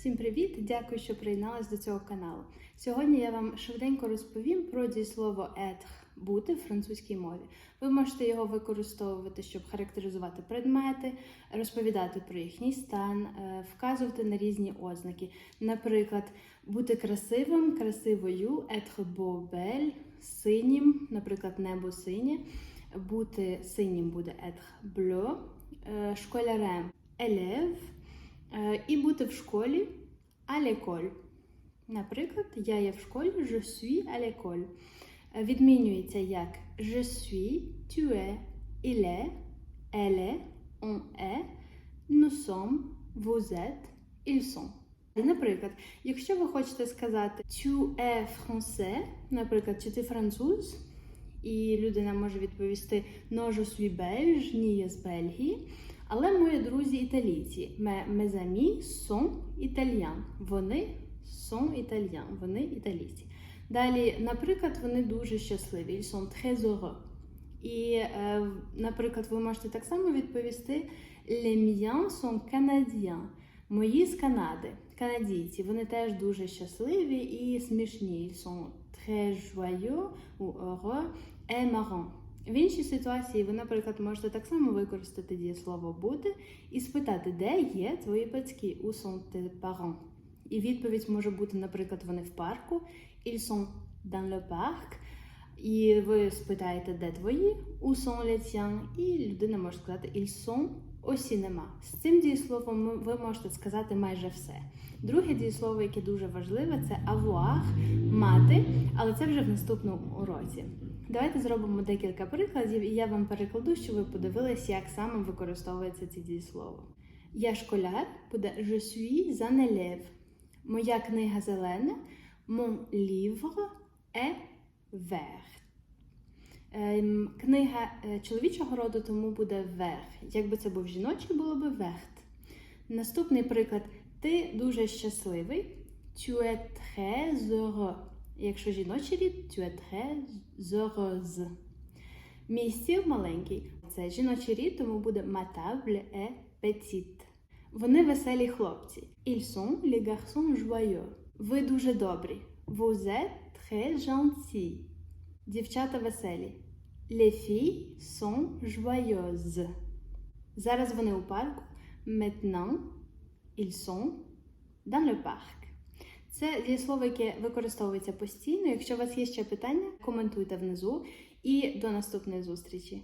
Всім привіт! Дякую, що приєдналась до цього каналу. Сьогодні я вам швиденько розповім про дієслово être – бути в французькій мові. Ви можете його використовувати, щоб характеризувати предмети, розповідати про їхній стан, е, вказувати на різні ознаки. Наприклад, бути красивим, красивою, être belle, синім, наприклад, небо синє. Бути синім буде être bleu, е, школярем élève, Е, і бути в школі à l'école. Наприклад, я є в школі, je suis à l'école. Е, Відмінюється як je suis, tu es, il est, elle est, on est, nous sommes, vous êtes, ils sont. Наприклад, якщо ви хочете сказати tu es français, наприклад, чи ти француз, і людина може відповісти non, je suis belge, ні, я з Бельгії. Але мої друзі італійці. Mes amis sont italiens. Вони sont italiens. Вони італійці. Далі, наприклад, вони дуже щасливі. Ils sont. І, е, наприклад, ви можете так само відповісти Les miens sont canadiens. Мої з Канади, канадійці, вони теж дуже щасливі і смішні. Ils sont très joyeux heureux et marrants. В іншій ситуації ви, наприклад, можете так само використати дієслово бути і спитати, де є твої батьки у sont tes parents. І відповідь може бути, наприклад, вони в парку, ils sont dans le parc. І ви спитаєте, де твої у і людина може сказати ils sont au cinéma. З цим дієсловом ви можете сказати майже все. Друге дієслово, яке дуже важливе, це avoir, мати, але це вже в наступному уроці. Давайте зробимо декілька прикладів, і я вам перекладу, щоб ви подивилися, як саме використовується це дієслово. Я школяр буде je suis un élève. Моя книга зелена, mon livre est vert. Ем, Книга е, чоловічого роду тому буде vert. Якби це був жіночий, було би vert. Наступний приклад. Ти дуже щасливий. Tu es. Якщо жіночий рід, tu es. Мій стіл маленький. Це жіночий рід, тому буде ma table est. Вони веселі хлопці. Ils sont les. Ви дуже добрі. Vous êtes très gentils. Дівчата веселі. Les filles sont joyeuses. Зараз вони у парку. Maintenant, ils sont dans le parc. Це дієслово, яке використовується постійно. Якщо у вас є ще питання, коментуйте внизу. І до наступної зустрічі.